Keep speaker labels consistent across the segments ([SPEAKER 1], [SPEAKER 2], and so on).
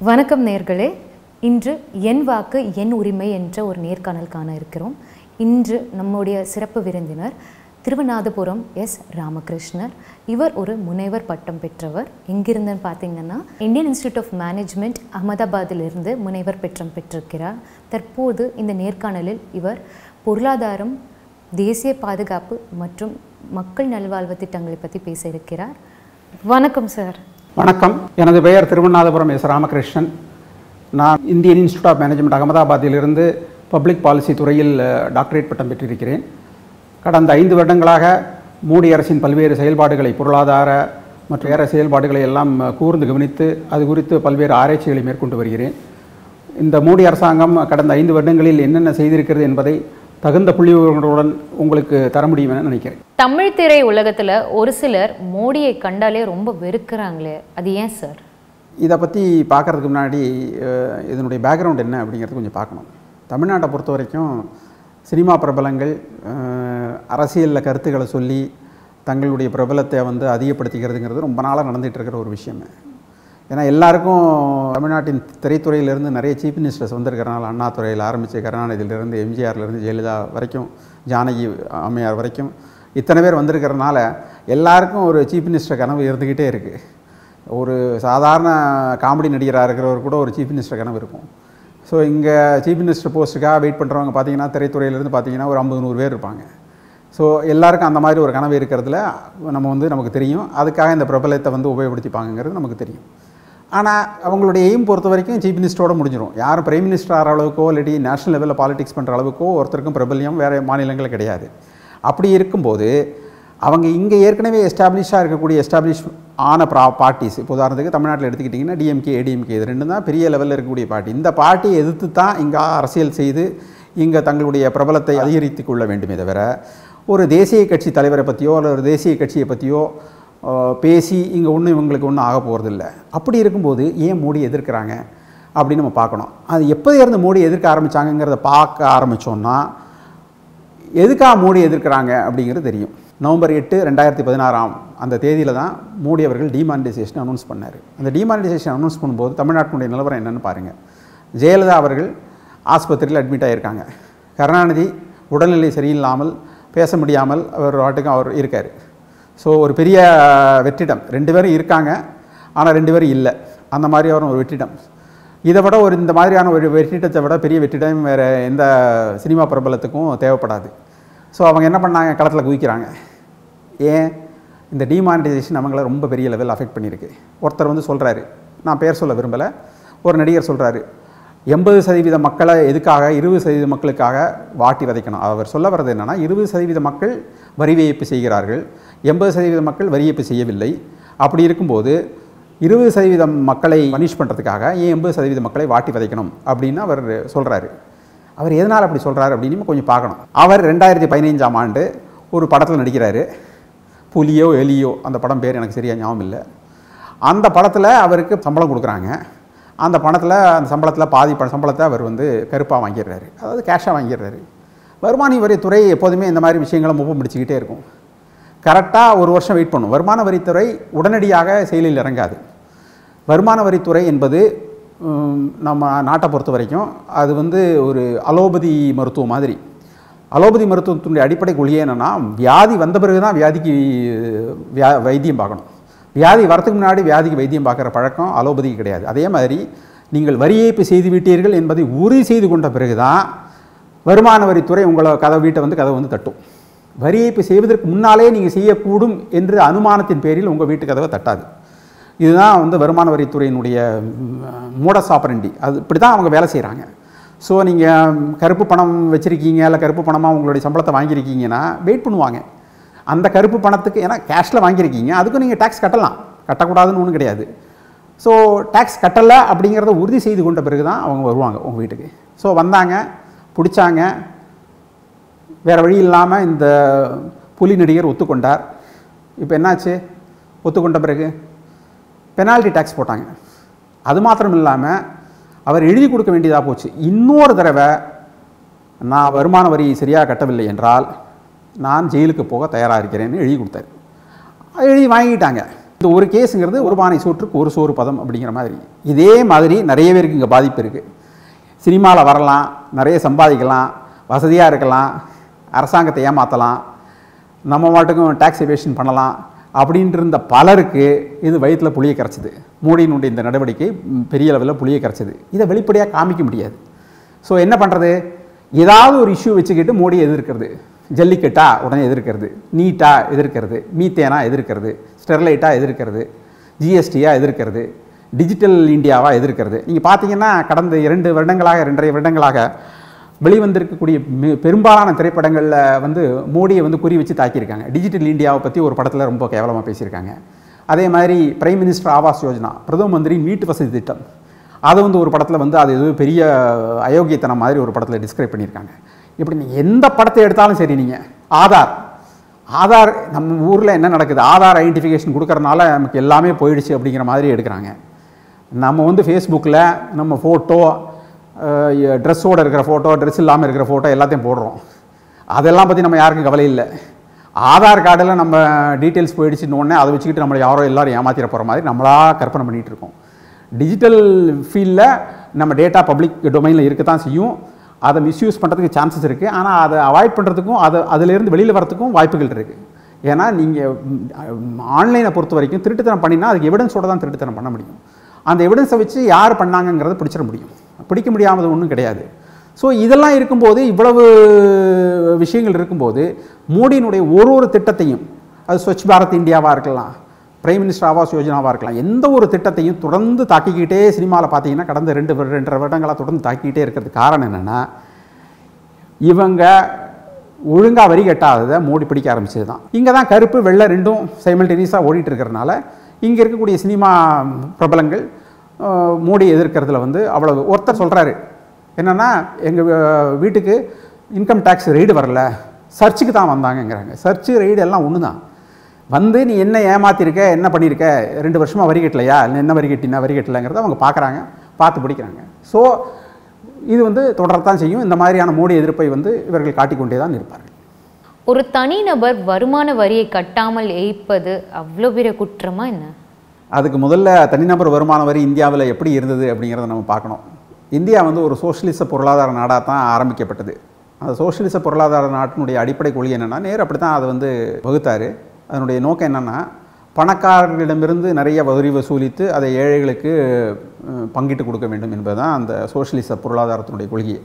[SPEAKER 1] வணக்கம் நேர்களே. இன்று என் வாக்கு என் உரிமை என்ற ஒரு நேர்காணல் காண இருக்கிறோம். இன்று நம்முடைய சிறப்பு விருந்தினர் திருவநாதபுரம் எஸ். ராமகிருஷ்ணர். இவர் ஒரு முனைவர் பட்டம் பெற்றவர். எங்கிருந்துன்னு பார்த்தீங்கன்னா இந்தியன் இன்ஸ்டியூட் ஆஃப் மேனேஜ்மெண்ட் அகமதாபாத்திலிருந்து முனைவர் பட்டம் பெற்றிருக்கிறார். தற்போது இந்த நேர்காணலில் இவர் பொருளாதாரம் தேசிய பாதுகாப்பு மற்றும் மக்கள் நல்வாழ்வு திட்டங்களை பற்றி பேச இருக்கிறார். வணக்கம் சார்.
[SPEAKER 2] வணக்கம். எனது பெயர் திருவண்ணாதபுரம் எஸ் ராமகிருஷ்ணன். நான் இந்தியன் இன்ஸ்டியூட் ஆஃப் மேனேஜ்மெண்ட் அகமதாபாத்திலிருந்து பப்ளிக் பாலிசி துறையில் டாக்டரேட் பட்டம் பெற்றிருக்கிறேன். கடந்த ஐந்து வருடங்களாக மோடி அரசின் பல்வேறு செயல்பாடுகளை பொருளாதார மற்றும் வேறு செயல்பாடுகளை எல்லாம் கூர்ந்து கவனித்து அது குறித்து பல்வேறு ஆராய்ச்சிகளை மேற்கொண்டு வருகிறேன். இந்த மோடி அரசாங்கம் கடந்த ஐந்து வருடங்களில் என்னென்ன செய்திருக்கிறது என்பதை தகுந்த புள்ளி விவரங்களுடன் உங்களுக்கு தர முடியும் என நினைக்கிறேன்.
[SPEAKER 1] தமிழ் திரை உலகத்துல ஒரு சிலர் மோடியை கண்டாலே ரொம்ப வெறுக்கிறாங்களே அது ஏன் சார்?
[SPEAKER 2] இதை பற்றி பார்க்கறதுக்கு முன்னாடி இதனுடைய பேக்ரவுண்ட் என்ன அப்படிங்கிறது கொஞ்சம் பார்க்கணும். தமிழ்நாட்டை பொறுத்த வரைக்கும் சினிமா பிரபலங்கள் அரசியலில் கருத்துக்களை சொல்லி தங்களுடைய பிரபலத்தை வந்து அதிகப்படுத்திக்கிறதுங்கிறது ரொம்ப நாளாக நடந்துகிட்டு இருக்கிற ஒரு விஷயம். ஏன்னா எல்லாருக்கும் தமிழ்நாட்டின் திரைத்துறையிலேருந்து நிறைய சீஃப் மினிஸ்டர்ஸ் வந்திருக்கிறனால அண்ணாதுறையில் ஆரம்பித்து கருணாநிதியிலேருந்து எம்ஜிஆர்லேருந்து ஜெயலலிதா வரைக்கும் ஜானகி அம்மையார் வரைக்கும் இத்தனை பேர் வந்திருக்கிறனால எல்லாருக்கும் ஒரு சீஃப் மினிஸ்டர் கனவு இருந்துக்கிட்டே இருக்குது ஒரு சாதாரண காமெடி நடிகராக இருக்கிறவர் கூட ஒரு சீஃப் மினிஸ்டர் கனவு இருக்கும். ஸோ இங்கே சீஃப் மினிஸ்டர் போஸ்ட்டுக்காக வெயிட் பண்ணுறவங்க பார்த்தீங்கன்னா திரைத்துறையிலேருந்து பார்த்தீங்கன்னா ஒரு ஐம்பது நூறு பேர் இருப்பாங்க. ஸோ எல்லாருக்கும் அந்த மாதிரி ஒரு கனவு இருக்கிறதுல நம்ம வந்து நமக்கு தெரியும். அதுக்காக இந்த பிரபலத்தை வந்து உபயோகப்படுத்திப்பாங்கங்கிறது நமக்கு தெரியும். ஆனால் அவங்களுடைய எய்ம் பொறுத்த வரைக்கும் சீஃப் மினிஸ்டரோட முடிஞ்சிடும் யாரும் பிரைம் மினிஸ்டர் ஆகிற அளவுக்கோ இல்லாட்டி நேஷனல் லெவலில் பாலிடிக்ஸ் பண்ணுற அளவுக்கோ ஒருத்தருக்கும் பிரபல்யம் வேறு மாநிலங்களில் கிடையாது. அப்படி இருக்கும்போது அவங்க இங்கே ஏற்கனவே எஸ்டாப்ளிஷாக இருக்கக்கூடிய எஸ்டாப்ளிஷ் ஆன ப்ரா பார்ட்டிஸ் இப்போ உதாரணத்துக்கு தமிழ்நாட்டில் எடுத்துக்கிட்டிங்கன்னா டிஎம்கே ஏடிஎம்கே இது ரெண்டும் தான் பெரிய லெவலில் இருக்கக்கூடிய பார்ட்டி இந்த பார்ட்டியை எதிர்த்து தான் இங்கே அரசியல் செய்து இங்கே தங்களுடைய பிரபலத்தை அதிகரித்து கொள்ள வேண்டுமே தவிர ஒரு தேசிய கட்சி தலைவரை பற்றியோ அல்லது ஒரு தேசிய கட்சியை பற்றியோ பேசி இங்கே ஒன்றும் இவங்களுக்கு ஒன்றும் ஆக போகிறதில்ல அப்படி இருக்கும்போது ஏன் மோடி எதிர்க்கிறாங்க? அப்படின்னு நம்ம பார்க்கணும். அது எப்போது இருந்து மோடி எதிர்க்க ஆரம்பித்தாங்கங்கிறத பார்க்க ஆரம்பித்தோன்னா எதுக்காக மோடி எதிர்க்கிறாங்க அப்படிங்கிறது தெரியும். நவம்பர் எட்டு ரெண்டாயிரத்தி பதினாறாம் அந்த தேதியில் தான் மோடி அவர்கள் டிமானிட்டைசேஷன் அனௌன்ஸ் பண்ணார். அந்த டிமானிட்டைசேஷன் அனௌன்ஸ் பண்ணும்போது தமிழ்நாட்டினுடைய நிலவரம் என்னென்னு பாருங்கள் ஜெயலலிதா அவர்கள் ஆஸ்பத்திரியில் அட்மிட் ஆகியிருக்காங்க கருணாநிதி உடல்நிலை சரியில்லாமல் பேச முடியாமல் அவர் வாட்டுக்கும் அவர் இருக்கார். ஸோ ஒரு பெரிய வெற்றிடம். ரெண்டு பேரும் இருக்காங்க ஆனால் ரெண்டு பேரும் இல்லை. அந்த மாதிரியான ஒரு வெற்றிடம். இதை விட ஒரு இந்த மாதிரியான ஒரு வெற்றிடத்தை விட பெரிய வெற்றிடம் வேறு எந்த சினிமா பிரபலத்துக்கும் தேவைப்படாது. ஸோ அவங்க என்ன பண்ணாங்க? களத்தில் குதிக்கிறாங்க. ஏன்? இந்த டிமானிட்டைசேஷன் அவங்கள ரொம்ப பெரிய லெவல் அஃபெக்ட் பண்ணியிருக்கு. ஒருத்தர் வந்து சொல்கிறாரு நான் பேர் சொல்ல விரும்பலை. ஒரு நடிகர் சொல்கிறாரு எண்பது சதவீத மக்களை எதுக்காக இருபது சதவீத மக்களுக்காக வாட்டி வதைக்கணும்? அவர் சொல்ல வர்றது என்னென்னா இருபது சதவீத மக்கள் வரி செய்கிறார்கள். எண்பது சதவீத மக்கள் வரி செய்யவில்லை. அப்படி இருக்கும்போது இருபது சதவீதம் மக்களை பனிஷ் பண்ணுறதுக்காக ஏன் எண்பது சதவீத மக்களை வாட்டி வதைக்கணும் அப்படின்னு அவர் சொல்கிறாரு அவர் எதனால் அப்படி சொல்கிறாரு அப்படின்னு கொஞ்சம் பார்க்கணும். அவர் ரெண்டாயிரத்தி பதினைஞ்சாம் ஆண்டு ஒரு படத்தில் நடிக்கிறாரு. புலியோ எலியோ அந்த படம் பேர் எனக்கு சரியாக ஞாபகம் இல்லை. அந்த படத்தில் அவருக்கு சம்பளம் கொடுக்குறாங்க. அந்த பணத்தில் அந்த சம்பளத்தில் பாதி பண சம்பளத்தை அவர் வந்து கருப்பாக வாங்கிடுறாரு. அதாவது கேஷாக வாங்கிடுறாரு. வருமான துறை எப்போதுமே இந்த மாதிரி விஷயங்களை முப்பு முடிச்சுக்கிட்டே இருக்கும். கரெக்டாக ஒரு வருஷம் வெயிட் பண்ணும். வருமான வரித்துறை உடனடியாக செயலில் இறங்காது. வருமான வரித்துறை என்பது நம்ம நாட்டை பொறுத்த வரைக்கும் அது வந்து ஒரு அலோபதி மருத்துவம் மாதிரி. அலோபதி மருத்துவத்தினுடைய அடிப்படை கொள்கை என்னென்னா வியாதி வந்த பிறகு தான் வியாதிக்கு வியா வைத்தியம் பார்க்கணும். வியாதி வரத்துக்கு முன்னாடி வியாதிக்கு வைத்தியம் பார்க்குற பழக்கம் அலோபதிக்கு கிடையாது. அதே மாதிரி நீங்கள் வரி ஏய்ப்பு செய்து விட்டீர்கள் என்பதை உறுதி செய்து கொண்ட பிறகு தான் வருமான வரித்துறை உங்களை கதை வீட்டை வந்து கதை வந்து தட்டும். வரி ஏய்ப்பு செய்வதற்கு முன்னாலே நீங்கள் செய்யக்கூடும் என்று அனுமானத்தின் பேரில் உங்கள் வீட்டு கதவை தட்டாது. இதுதான் வந்து வருமான வரித்துறையினுடைய மூட சாப்பரண்டி. அது இப்படி தான் அவங்க வேலை செய்கிறாங்க ஸோ நீங்கள் கருப்பு பணம் வச்சுருக்கீங்க இல்லை கருப்பு பணமாக உங்களுடைய சம்பளத்தை வாங்கியிருக்கீங்கன்னா வெயிட் பண்ணுவாங்க. அந்த கருப்பு பணத்துக்கு ஏன்னா கேஷில் வாங்கியிருக்கீங்க அதுக்கும் நீங்கள் டேக்ஸ் கட்டலாம். கட்டக்கூடாதுன்னு ஒன்றும் கிடையாது. ஸோ டேக்ஸ் கட்டலை அப்படிங்கிறத உறுதி செய்து கொண்ட பிறகு தான் அவங்க வருவாங்க உங்கள் வீட்டுக்கு. ஸோ வந்தாங்க பிடிச்சாங்க வேறு வழி இல்லாமல் இந்த புலி நடிகர் ஒத்துக்கொண்டார். இப்போ என்னாச்சு? ஒத்துக்கொண்ட பிறகு பெனால்ட்டி டேக்ஸ் போட்டாங்க. அது மாத்திரம் இல்லாமல் அவர் எழுதி கொடுக்க வேண்டியதாக போச்சு. இன்னொரு தடவை நான் வருமான வரி சரியாக கட்டவில்லை என்றால் நான் ஜெயிலுக்கு போக தயாராக இருக்கிறேன்னு எழுதி கொடுத்தாரு. எழுதி வாங்கிட்டாங்க. இந்த ஒரு கேஸுங்கிறது ஒரு பானை சோற்றுக்கு ஒரு சோறு பதம் அப்படிங்கிற மாதிரி. இதே மாதிரி நிறைய பேருக்கு இங்கே பாதிப்பு இருக்குது சினிமாவில் வரலாம் நிறைய சம்பாதிக்கலாம் வசதியாக இருக்கலாம். அரசாங்கத்தை ஏமாற்றலாம் நம்ம மாட்டுக்கும் டேக்ஸ் எவேஷன் பண்ணலாம் அப்படின்ட்டு இருந்த பலருக்கு இது வயிற்றில் புளியை கரைச்சிது. மோடியினுடைய இந்த நடவடிக்கை பெரிய அளவில் புளியை கரைச்சிது. இதை வெளிப்படையாக காமிக்க முடியாது. ஸோ என்ன பண்ணுறது ஏதாவது ஒரு இஷ்யூ வச்சுக்கிட்டு மோடியை எதிர்க்கிறது. ஜல்லிக்கட்டா உடனே எதிர்க்கிறது. நீட்டா எதிர்க்கிறது. மீத்தேனா எதிர்க்கிறது. ஸ்டெர்லைட்டாக எதிர்க்கிறது. ஜிஎஸ்டியாக எதிர்க்கிறது. டிஜிட்டல் இந்தியாவாக எதிர்க்கிறது. நீங்கள் பார்த்தீங்கன்னா கடந்த இரண்டு வருடங்களாக ரெண்டரை வருடங்களாக வெளிவந்திருக்கக்கூடிய பெரும்பாலான திரைப்படங்களில் வந்து மோடியை வந்து குறி வச்சு தாக்கியிருக்காங்க. டிஜிட்டல் இந்தியாவை பற்றி ஒரு படத்தில் ரொம்ப கேவலமாக பேசியிருக்காங்க. அதே மாதிரி பிரைம் மினிஸ்டர் ஆவாஸ் யோஜனா பிரதம மந்திரியின் வீட்டு வசதி திட்டம். அதை வந்து ஒரு படத்தில் வந்து அது ஏதோ பெரிய அயோக்கியத்தனம் மாதிரி ஒரு படத்தில் டிஸ்கிரைப் பண்ணியிருக்காங்க. இப்படி நீங்கள் எந்த படத்தை எடுத்தாலும் சரி நீங்கள் ஆதார். ஆதார் நம்ம ஊரில் என்ன நடக்குது? ஆதார் ஐடென்டிஃபிகேஷன் கொடுக்கறனால நமக்கு எல்லாமே போயிடுச்சு அப்படிங்கிற மாதிரி எடுக்கிறாங்க. நம்ம வந்து ஃபேஸ்புக்கில் நம்ம ஃபோட்டோ ட்ரெஸ்ஸோடு இருக்கிற ஃபோட்டோ ட்ரெஸ் இல்லாமல் இருக்கிற ஃபோட்டோ எல்லாத்தையும் போடுறோம். அதெல்லாம் பற்றி நம்ம யாருக்கும் கவலை இல்லை. ஆதார் கார்டில் நம்ம டீட்டெயில்ஸ் போயிடுச்சுன்னு உடனே அதை வச்சுக்கிட்டு நம்மளை யாரோ எல்லோரும் ஏமாத்திர போகிற மாதிரி நம்மளாக கற்பனை பண்ணிகிட்டு இருக்கோம். டிஜிட்டல் ஃபீல்டில் நம்ம டேட்டா பப்ளிக் டொமைனில் இருக்க தான் செய்யும். அதை மிஸ்யூஸ் பண்ணுறதுக்கு சான்சஸ் இருக்குது ஆனால் அதை அவாய்ட் பண்ணுறதுக்கும் அதை அதிலேருந்து வெளியில் வரத்துக்கும் வாய்ப்புகள் இருக்குது ஏன்னா நீங்கள் ஆன்லைனை பொறுத்த வரைக்கும் திருட்டுத்தனம் பண்ணினா அதுக்கு எவிடன்ஸோட தான் திருட்டுத்தனம் பண்ண முடியும். அந்த எவிடன்ஸை வச்சு யார் பண்ணாங்கங்கிறத பிடிச்சிட முடியும். பிடிக்க முடியாதது ஒன்றும் கிடையாது. ஸோ இதெல்லாம் இருக்கும்போது இவ்வளவு விஷயங்கள் இருக்கும்போது மோடியினுடைய ஒரு ஒரு திட்டத்தையும் அது ஸ்வச் பாரத் இந்தியாவாக இருக்கலாம் பிரைம் மினிஸ்டர் ஆவாஸ் யோஜனாவாக இருக்கலாம் எந்த ஒரு திட்டத்தையும் தொடர்ந்து தாக்கிக்கிட்டே சினிமாவில் பார்த்தீங்கன்னா கடந்த ரெண்டு வரு- ரெண்டரை வருடங்களாக தொடர்ந்து தாக்கிக்கிட்டே இருக்கிறதுக்கு காரணம் என்னென்னா இவங்க ஒழுங்காக வரி கட்டாததை மோடி பிடிக்க ஆரம்பிச்சது தான் இங்கே தான் கருப்பு வெள்ளை ரெண்டும் சைமல்டேனியஸாக ஓடிட்டு இருக்கிறனால இங்கே இருக்கக்கூடிய சினிமா பிரபலங்கள் மோடி எதிர்க்கிறதுல வந்து அவ்வளவு. ஒருத்தர் சொல்கிறாரு என்னென்னா எங்கள் வீட்டுக்கு இன்கம் டேக்ஸ் ரெய்டு வரல சர்ச்சுக்கு தான் வந்தாங்கங்கிறாங்க. சர்ச்சு ரெய்டு எல்லாம் ஒன்று தான் வந்து நீ என்ன ஏமாத்திருக்க என்ன பண்ணியிருக்க ரெண்டு வருஷமாக வரி கட்டலையா இல்லை என்ன வரி கட்டினா வரி கட்டலைங்கிறத அவங்க பார்க்குறாங்க பார்த்து பிடிக்கிறாங்க. ஸோ இது வந்து தொடரத்தான் செய்யும். இந்த மாதிரியான மோடி எதிர்ப்பை வந்து இவர்கள் காட்டிக்கொண்டே தான் இருப்பார்கள்.
[SPEAKER 1] ஒரு தனிநபர் வருமான வரியை கட்டாமல் ஏய்ப்பது அவ்வளோ பெரிய குற்றமா என்ன?
[SPEAKER 2] அதுக்கு முதல்ல தனிநபர் வருமான வரி இந்தியாவில் எப்படி இருந்தது அப்படிங்கிறத நம்ம பார்க்கணும். இந்தியா வந்து ஒரு சோஷியலிச பொருளாதார நாடாக தான் ஆரம்பிக்கப்பட்டது. அந்த சோஷியலிச பொருளாதார நாட்டினுடைய அடிப்படை கொள்கை என்னென்னா நேர் அப்படி தான் அதை வந்து வகுத்தார். அதனுடைய நோக்கம் என்னென்னா பணக்காரர்களிடமிருந்து நிறைய வரி வசூலித்து அதை ஏழைகளுக்கு பங்கிட்டு கொடுக்க வேண்டும் என்பது தான் அந்த சோஷியலிச பொருளாதாரத்தினுடைய கொள்கையை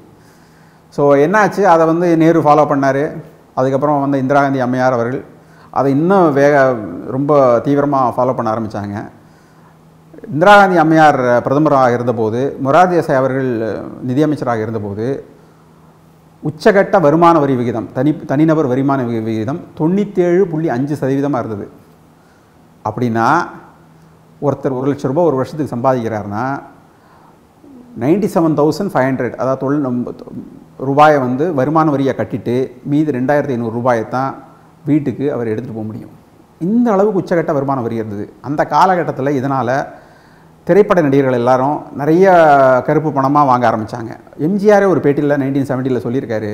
[SPEAKER 2] ஸோ என்னாச்சு? அதை வந்து நேரு ஃபாலோ பண்ணார். அதுக்கப்புறம் வந்து இந்திரா காந்தி அம்மையார் அவர்கள் அதை இன்னும் வேக ரொம்ப தீவிரமாக ஃபாலோ பண்ண ஆரம்பித்தாங்க இந்திரா காந்தி அம்மையார் பிரதமராக இருந்தபோது மொரார் அவர்கள் நிதியமைச்சராக இருந்தபோது உச்சகட்ட வருமான வரி விகிதம் தனி தனிநபர் வருமான விகிதம் தொண்ணூற்றேழு புள்ளி அஞ்சு சதவீதமாக இருந்தது. அப்படின்னா ஒருத்தர் ஒரு லட்ச ரூபாய் ஒரு வருஷத்துக்கு சம்பாதிக்கிறாருன்னா ninety seven thousand five hundred அதாவது தொழில் நம்ம- ரூபாயை வந்து வருமான வரியை கட்டிட்டு மீதி ரெண்டாயிரத்தி ஐநூறு ரூபாயை தான் வீட்டுக்கு அவர் எடுத்துகிட்டு போக முடியும். இந்த அளவுக்கு உச்சகட்ட வருமானம் வரி இருந்தது அந்த காலகட்டத்தில் இதனால் திரைப்பட நடிகர்கள் எல்லாரும் நிறைய கருப்பு பணமாக வாங்க ஆரம்பித்தாங்க எம்ஜிஆரே ஒரு பேட்டியில் நைன்டீன் செவன்ட்டியில் சொல்லியிருக்காரு.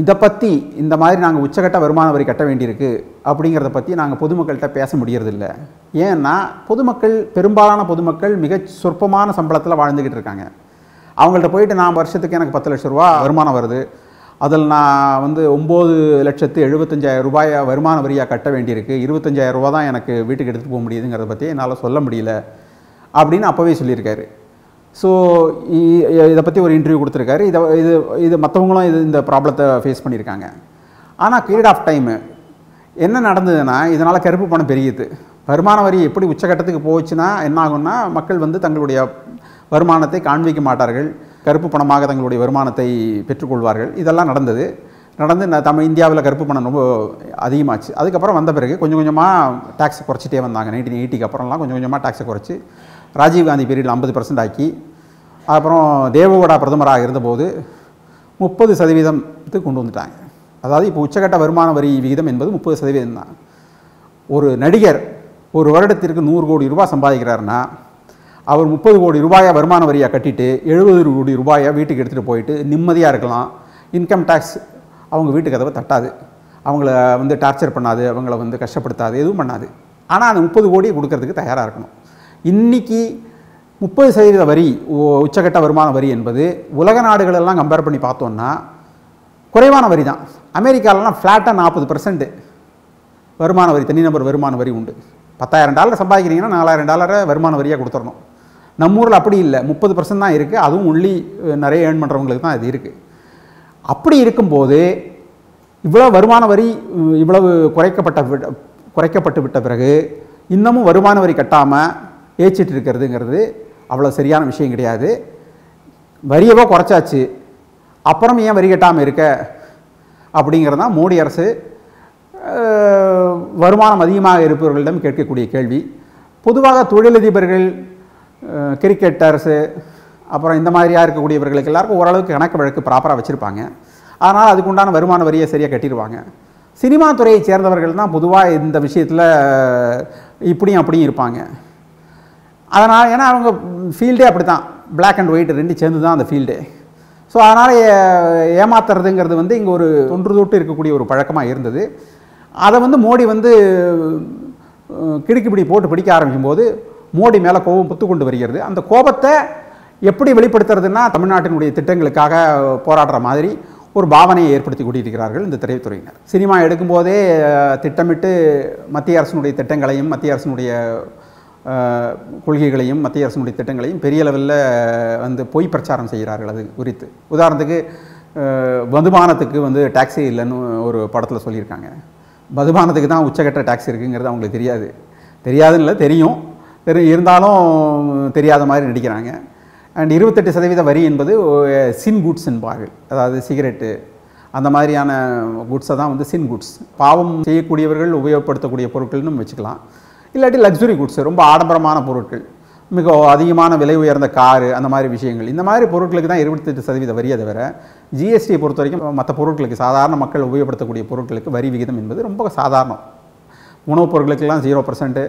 [SPEAKER 2] இதை பற்றி இந்த மாதிரி நாங்கள் உச்சகட்ட வருமான வரி கட்ட வேண்டியிருக்கு அப்படிங்கிறத பற்றி நாங்கள் பொதுமக்கள்கிட்ட பேச முடியறதில்ல. ஏன்னா பொதுமக்கள் பெரும்பாலான பொதுமக்கள் மிக சொற்பமான சம்பளத்தில் வாழ்ந்துக்கிட்டு இருக்காங்க. அவங்கள்ட்ட போயிட்டு நான் வருஷத்துக்கு எனக்கு பத்து லட்ச ரூபா வருமானம் வருது. அதில் நான் வந்து ஒம்பது லட்சத்து எழுபத்தஞ்சாயிரம் ரூபாயை வருமான வரியாக கட்ட வேண்டியிருக்கு. இருபத்தஞ்சாயிரம் ரூபா தான் எனக்கு வீட்டுக்கு எடுத்துகிட்டு போக முடியுதுங்கிறத பற்றி என்னால் சொல்ல முடியல அப்படின்னு அப்போவே சொல்லியிருக்காரு. ஸோ இதை பற்றி ஒரு இன்டர்வியூ கொடுத்துருக்காரு. இதை இது இது மற்றவங்களும் இது இந்த ப்ராப்ளத்தை ஃபேஸ் பண்ணியிருக்காங்க. ஆனால் பீரியட் ஆஃப் டைமு என்ன நடந்ததுன்னா இதனால் கருப்பு பணம் பெருகிது. வருமான வரி எப்படி உச்சகட்டத்துக்கு போச்சுன்னா என்ன ஆகும்னா மக்கள் வந்து தங்களுடைய வருமானத்தை காண்பிக்க மாட்டார்கள். கருப்பு பணமாக தங்களுடைய வருமானத்தை பெற்றுக்கொள்வார்கள். இதெல்லாம் நடந்தது. நடந்து நான் தமிழ் இந்தியாவில் கருப்பு பணம் ரொம்ப அதிகமாச்சு. அதுக்கப்புறம் வந்த பிறகு கொஞ்சம் கொஞ்சமாக டேக்ஸ் குறைச்சிட்டே வந்தாங்க. நைன்டீன் எயிட்டிக்கு அப்புறம்லாம் கொஞ்சம் கொஞ்சமாக டேக்ஸை குறைச்சி ராஜீவ்காந்தி பீரியடில் ஐம்பது பர்சன்ட் ஆக்கி அப்புறம் தேவகோடா பிரதமராக இருந்தபோது முப்பது சதவீதத்துக்கு கொண்டு வந்துட்டாங்க. அதாவது இப்போ உச்சகட்ட வருமான வரி விகிதம் என்பது முப்பது சதவீதம் தான் ஒரு நடிகர் ஒரு வருடத்திற்கு நூறு கோடி ரூபாய் சம்பாதிக்கிறாருன்னா அவர் முப்பது கோடி ரூபாயை வருமான வரியாக கட்டிட்டு எழுபது கோடி ரூபாயை வீட்டுக்கு எடுத்துகிட்டு போயிட்டு நிம்மதியாக இருக்கலாம். இன்கம் டேக்ஸ் அவங்க வீட்டு கதவை தட்டாது. அவங்கள வந்து டார்ச்சர் பண்ணாது. அவங்கள வந்து கஷ்டப்படுத்தாது. எதுவும் பண்ணாது. ஆனால் அந்த முப்பது கோடி கொடுக்கறதுக்கு தயாராக இருக்கணும். இன்னைக்கு முப்பது சதவீத வரி உச்சகட்ட வருமான வரி என்பது உலக நாடுகளெல்லாம் கம்பேர் பண்ணி பார்த்தோன்னா குறைவான வரி தான். அமெரிக்காலலாம் ஃப்ளாட்டாக நாற்பது பர்சன்ட் வருமான வரி தனிநபர் வருமான வரி உண்டு. பத்தாயிரம் டாலர் சம்பாதிக்கிறீங்கன்னா நாலாயிரம் டாலரை வருமான வரியாக கொடுத்துடணும் நம்ம ஊரில் அப்படி இல்லை. முப்பது பர்சன்ட் தான் இருக்குது. அதுவும் உள்ளி நிறைய ஏர்ன் பண்ணுறவங்களுக்கு தான் இது இருக்குது. அப்படி இருக்கும்போது இவ்வளோ வருமான வரி இவ்வளவு குறைக்கப்பட்ட விட- குறைக்கப்பட்டு விட்ட பிறகு இன்னமும் வருமான வரி கட்டாமல் ஏச்சிட்டு இருக்கிறதுங்கிறது அவ்வளோ சரியான விஷயம் கிடையாது. வரியவோ குறைச்சாச்சு? அப்புறம் ஏன் வரி கட்டாமல் இருக்க? அப்படிங்கிறது தான் மோடி அரசு வருமானம் அதிகமாக இருப்பவர்களிடம் கேட்கக்கூடிய கேள்வி. பொதுவாக தொழிலதிபர்கள் கிரிக்கெட்டர்ஸு அப்புறம் இந்த மாதிரியாக இருக்கக்கூடியவர்களுக்கு எல்லாருக்கும் ஓரளவுக்கு கணக்கு வழக்கு ப்ராப்பராக வச்சுருப்பாங்க. அதனால் அதுக்குண்டான வருமான வரியை சரியாக கட்டிடுவாங்க. சினிமா துறையை சேர்ந்தவர்கள் தான் பொதுவாக இந்த விஷயத்தில் இப்படியும் அப்படியும் இருப்பாங்க. அதனால் ஏன்னா அவங்க ஃபீல்டே அப்படி தான் பிளாக் அண்ட் ஒயிட் ரெண்டு சேர்ந்து தான் அந்த ஃபீல்டே ஸோ அதனால் ஏமாத்துறதுங்கிறது வந்து இங்கே ஒரு தொன்று தொட்டு இருக்கக்கூடிய ஒரு பழக்கமாக இருந்தது. அதை வந்து மோடி வந்து கிடுக்கிப்பிடி போட்டு பிடிக்க ஆரம்பிக்கும்போது மோடி மேலே கோபம் புத்து கொண்டு வருகிறது. அந்த கோபத்தை எப்படி வெளிப்படுத்துறதுன்னா தமிழ்நாட்டினுடைய திட்டங்களுக்காக போராடுற மாதிரி ஒரு பாவனையை ஏற்படுத்தி கொண்டிருக்கிறார்கள் இந்த திரைத்துறையினர். சினிமா எடுக்கும்போதே திட்டமிட்டு மத்திய அரசினுடைய திட்டங்களையும் மத்திய அரசினுடைய கொள்கைகளையும் மத்திய அரசினுடைய திட்டங்களையும் பெரிய லெவலில் வந்து பொய் பிரச்சாரம் செய்கிறார்கள் அது குறித்து. உதாரணத்துக்கு மதுபானத்துக்கு வந்து டாக்ஸி இல்லைன்னு ஒரு படத்தில் சொல்லியிருக்காங்க. மதுபானத்துக்கு தான் உச்சகட்ட டாக்ஸி இருக்குங்கிறது அவங்களுக்கு தெரியாது. தெரியாதுன்னு இல்லை தெரியும். தெரி இருந்தாலும் தெரியாத மாதிரி நடிக்கிறாங்க. அண்ட் இருபத்தெட்டு சதவீத வரி என்பது சின் குட்ஸ் என்பார்கள். அதாவது சிகரெட்டு அந்த மாதிரியான குட்ஸை தான் வந்து சின் குட்ஸ். பாவம் செய்யக்கூடியவர்கள் உபயோகப்படுத்தக்கூடிய பொருட்கள்னு வச்சுக்கலாம். இல்லாட்டி லக்ஸுரி குட்ஸ் ரொம்ப ஆடம்பரமான பொருட்கள். மிக அதிகமான விலை உயர்ந்த காரு அந்த மாதிரி விஷயங்கள். இந்த மாதிரி பொருட்களுக்கு தான் இருபத்தெட்டு சதவீத வரியை தவிர ஜிஎஸ்டியை பொறுத்த வரைக்கும் மற்ற பொருட்களுக்கு சாதாரண மக்கள் உபயோகப்படுத்தக்கூடிய பொருட்களுக்கு வரி விகிதம் என்பது ரொம்ப சாதாரணம். உணவுப் பொருட்களுக்கெல்லாம் ஜீரோ பர்சன்ட்டு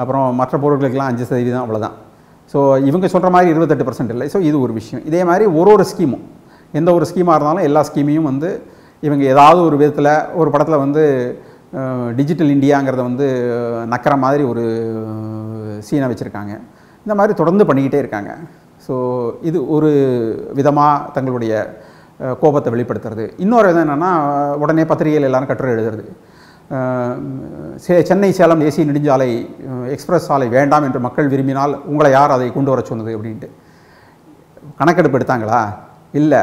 [SPEAKER 2] அப்புறம் மற்ற பொருட்களுக்கெல்லாம் அஞ்சு சதவீதம் அவ்வளோதான் ஸோ இவங்க சொல்கிற மாதிரி இருபத்தெட்டு பர்சன்ட் இல்லை. ஸோ இது ஒரு விஷயம். இதே மாதிரி ஒரு ஒரு ஸ்கீமும் எந்த ஒரு ஸ்கீமாக இருந்தாலும் எல்லா ஸ்கீமையும் வந்து இவங்க ஏதாவது ஒரு விதத்தில் ஒரு படத்தில் வந்து டிஜிட்டல் இந்தியாங்கிறத வந்து நக்கிற மாதிரி ஒரு சீனை வச்சுருக்காங்க. இந்த மாதிரி தொடர்ந்து பண்ணிக்கிட்டே இருக்காங்க. ஸோ இது ஒரு விதமாக தங்களுடைய கோபத்தை வெளிப்படுத்துறது. இன்னொரு விதம் என்னென்னா உடனே பத்திரிகையில் எல்லோரும் கட்டுரை எழுதுறது. சே- சென்னை சேலம் தேசிய நெடுஞ்சாலை எக்ஸ்பிரஸ் சாலை வேண்டாம் என்று மக்கள் விரும்பினால் உங்களை யார் அதை கொண்டு வர சொன்னது அப்படின்ட்டு. கணக்கெடுப்பு எடுத்தாங்களா? இல்லை.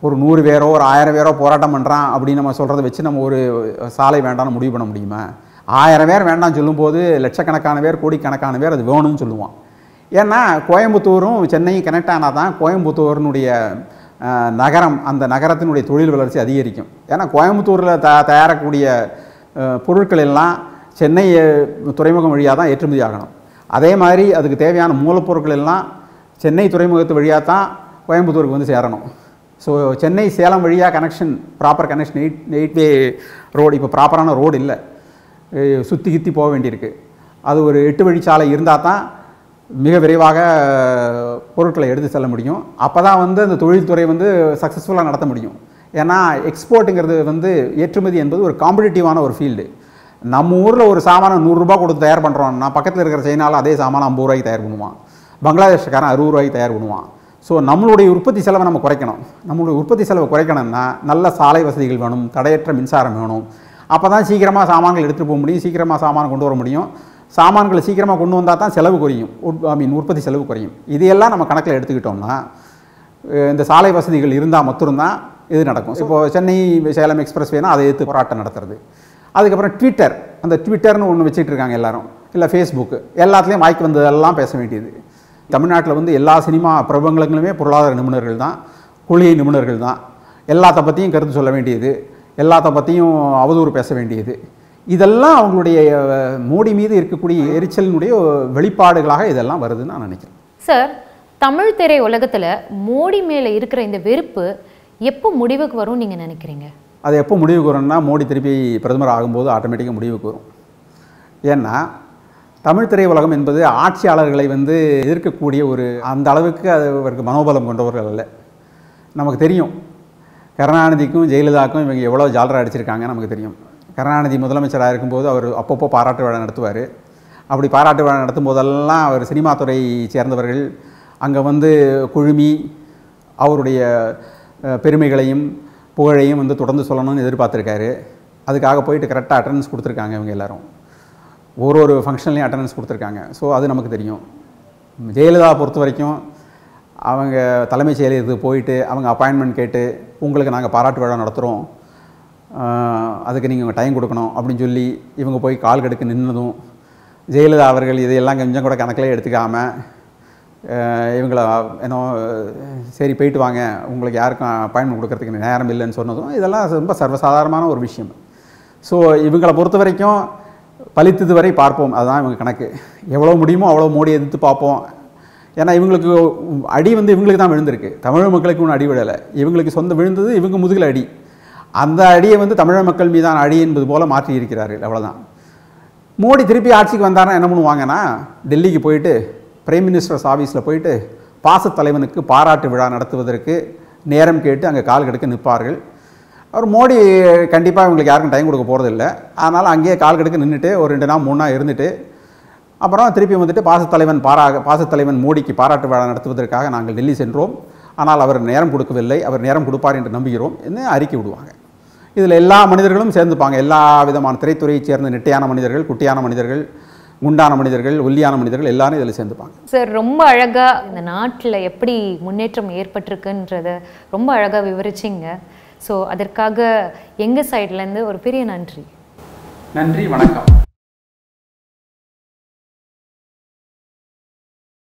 [SPEAKER 2] ஒரு நூறு பேரோ ஒரு ஆயிரம் பேரோ போராட்டம் பண்ணுறான் அப்படின்னு நம்ம சொல்கிறத வச்சு நம்ம ஒரு சாலை வேண்டாம்னு முடிவு பண்ண முடியுமா? ஆயிரம் பேர் வேண்டாம்னு சொல்லும்போது லட்சக்கணக்கான பேர் கோடிக்கணக்கான பேர் அது வேணும்னு சொல்லுவான். ஏன்னா கோயம்புத்தூரும் சென்னையும் கனெக்ட் ஆனால் தான் கோயம்புத்தூரினுடைய நகரம் அந்த நகரத்தினுடைய தொழில் வளர்ச்சி அதிகரிக்கும். ஏன்னா கோயம்புத்தூரில் த தயாரக்கூடிய பொருட்கள் எல்லாம் சென்னை துறைமுகம் வழியாக தான் ஏற்றுமதி ஆகணும். அதே மாதிரி அதுக்கு தேவையான மூலப்பொருட்கள் எல்லாம் சென்னை துறைமுகத்து வழியாக தான் கோயம்புத்தூருக்கு வந்து சேரணும். ஸோ சென்னை சேலம் வழியாக connection proper connection eight eight way road இப்போ ப்ராப்பரான ரோடு இல்லை. சுற்றி கித்தி போக வேண்டியிருக்கு. அது ஒரு எட்டு வழிச்சாலை இருந்தால் தான் மிக விரைவாக பொருட்களை எடுத்து செல்ல முடியும். அப்போ தான் வந்து அந்த தொழில்துறை வந்து சக்ஸஸ்ஃபுல்லாக நடத்த முடியும். ஏன்னா எக்ஸ்போர்ட்டுங்கிறது வந்து ஏற்றுமதி என்பது ஒரு காம்படிட்டிவான ஒரு ஃபீல்டு நம்ம ஊரில் ஒரு சாமானை நூறுரூபா கொடுத்து தயார் பண்ணுறோம்னா பக்கத்தில் இருக்கிற சைனாவில் அதே சாமானை ஐம்பது ரூபாய்க்கு தயார் பண்ணுவான். பங்களாதேஷ்காரன் அறுபது ரூபாய்க்கு தயார் பண்ணுவான். ஸோ நம்மளுடைய உற்பத்தி செலவை நம்ம குறைக்கணும். நம்மளுடைய உற்பத்தி செலவை குறைக்கணும்னா நல்ல சாலை வசதிகள் வேணும் தடையற்ற மின்சாரம் வேணும். அப்போ தான் சீக்கிரமாக சாமான்கள் எடுத்துகிட்டு போக முடியும் சீக்கிரமாக சாமான் கொண்டு வர முடியும். சாமான்களை சீக்கிரமாக கொண்டு வந்தால் தான் செலவு குறையும். ஐ மீன் உற்பத்தி செலவு குறையும். இதையெல்லாம் நம்ம கணக்கில் எடுத்துக்கிட்டோம்னா இந்த சாலை வசதிகள் இருந்தால் மட்டும்தான் இது நடக்கும். இப்போது சென்னை சேலம் எக்ஸ்பிரஸ் வேணால் அதை எடுத்து போராட்டம் நடத்துறது. அதுக்கப்புறம் ட்விட்டர் அந்த ட்விட்டர்னு ஒன்று வச்சுட்டு இருக்காங்க எல்லாரும். இல்லை ஃபேஸ்புக்கு எல்லாத்துலேயும் வாய்க்கு வந்ததெல்லாம் பேச வேண்டியது. தமிழ்நாட்டில் வந்து எல்லா சினிமா பிரபலங்களுமே பொருளாதார நிபுணர்கள் தான். கொள்கை நிபுணர்கள் தான். எல்லாத்த பற்றியும் கருத்து சொல்ல வேண்டியது. எல்லாத்த பற்றியும் அவதூறு பேச வேண்டியது. இதெல்லாம் அவங்களுடைய மோடி மீது இருக்கக்கூடிய எரிச்சலினுடைய வெளிப்பாடுகளாக இதெல்லாம் வருதுன்னு நான் நினைக்கிறேன்.
[SPEAKER 1] சார் தமிழ் திரை உலகத்தில் மோடி மேலே இருக்கிற இந்த வெறுப்பு எப்போ முடிவுக்கு வரும் நீங்கள் நினைக்கிறீங்க?
[SPEAKER 2] அது எப்போ முடிவுக்கு வரும்னா மோடி திருப்பி பிரதமர் ஆகும்போது ஆட்டோமேட்டிக்காக முடிவுக்கு வரும். ஏன்னா தமிழ் திரையுலகம் என்பது ஆட்சியாளர்களை வந்து எதிர்க்கக்கூடிய ஒரு அந்த அளவுக்கு அது அவருக்கு மனோபலம் கொண்டவர்கள் அல்ல. நமக்கு தெரியும். கருணாநிதிக்கும் ஜெயலலிதாவுக்கும் இவங்க எவ்வளோ ஜாலரா அடிச்சிருக்காங்க நமக்கு தெரியும். கருணாநிதி முதலமைச்சராக இருக்கும்போது அவர் அப்பப்போ பாராட்டு விழா நடத்துவார். அப்படி பாராட்டு விழா நடத்தும் போதெல்லாம் அவர் சினிமா துறை சேர்ந்தவர்கள். அங்கே வந்து குழுமி அவருடைய பெருமைகளையும் புகழையும் வந்து தொடர்ந்து சொல்லணும்னு எதிர்பார்த்துருக்காரு. அதுக்காக போயிட்டு கரெக்டாக அட்டண்டன்ஸ் கொடுத்துருக்காங்க இவங்க எல்லாரும். ஒரு ஒரு ஃபங்க்ஷன்லேயும் அட்டண்டன்ஸ் கொடுத்துருக்காங்க. ஸோ அது நமக்கு தெரியும். ஜெயலலிதா பொறுத்த வரைக்கும் அவங்க தலைமைச் செயலகத்துக்கு போயிட்டு அவங்க அப்பாயின்மெண்ட் கேட்டு உங்களுக்கு நாங்கள் பாராட்டு விழா நடத்துகிறோம் அதுக்கு நீங்கள் டைம் கொடுக்கணும். அப்படின்னு சொல்லி இவங்க போய் கால் கெடுக்க நின்னதும் ஜெயலலிதா அவர்கள் இதையெல்லாம் கொஞ்சம் கூட கணக்கில் எடுத்துக்காமல் இவங்கள ஏன்னோ சரி போயிட்டு வாங்க. உங்களுக்கு யாருக்கும் அப்பாயின்மெண்ட் கொடுக்கறதுக்கு நேரம் இல்லைன்னு சொன்னதும் இதெல்லாம் ரொம்ப சர்வசாதாரணமான ஒரு விஷயம். ஸோ இவங்களை பொறுத்த வரைக்கும் பலித்தது வரை பார்ப்போம். அதுதான் இவங்க கணக்கு. எவ்வளோ முடியுமோ அவ்வளோ மோடி எதிர்த்து பார்ப்போம். ஏன்னா இவங்களுக்கு அடி வந்து இவங்களுக்கு தான் விழுந்திருக்கு. தமிழ் மக்களுக்கு ஒன்றும் அடி விழலை. இவங்களுக்கு சொந்த விழுந்தது இவங்க முதுகில் அடி. அந்த அடியை வந்து தமிழக மக்கள் மீதான அடி என்பது போல மாற்றி இருக்கிறார்கள் அவ்வளோதான் மோடி திருப்பி ஆட்சிக்கு வந்தாருன்னா என்ன பண்ணுவாங்கன்னா டெல்லிக்கு போயிட்டு பிரைம் மினிஸ்டர்ஸ் ஆஃபீஸில் போயிட்டு பாசத் தலைவனுக்கு பாராட்டு விழா நடத்துவதற்கு நேரம் கேட்டு அங்கே கால் கெடுக்க நிற்பார்கள். அவர் மோடி கண்டிப்பாக இவங்களுக்கு யாருக்கும் டைம் கொடுக்க போகிறதில்ல அதனால் அங்கேயே கால் கெடுக்க நின்றுட்டு ஒரு ரெண்டு நாள் மூணு நாள் இருந்துட்டு அப்புறம் திருப்பி வந்துட்டு பாசத்தலைவன் பாரா பாசத்தலைவன் மோடிக்கு பாராட்டு விழா நடத்துவதற்காக நாங்கள் டெல்லி சென்றோம். ஆனால் அவர் நேரம் கொடுக்கவில்லை. அவர் நேரம் கொடுப்பார் என்று நம்புகிறோம் என்று அறிக்கை விடுவாங்க. இதில் எல்லா மனிதர்களும் சேர்ந்துப்பாங்க. எல்லா விதமான திரைத்துறையைச் சேர்ந்த நெட்டையான மனிதர்கள் குட்டியான மனிதர்கள் குண்டான மனிதர்கள் ஒல்லியான மனிதர்கள் எல்லாரும் இதில் சேர்ந்துப்பாங்க.
[SPEAKER 1] சார் ரொம்ப அழகா இந்த நாட்டில் எப்படி முன்னேற்றம் ஏற்பட்டிருக்குன்றத ரொம்ப அழகா விவரிச்சிங்க. ஸோ அதற்காக எங்கள் சைட்லேருந்து ஒரு பெரிய நன்றி.
[SPEAKER 2] நன்றி வணக்கம்.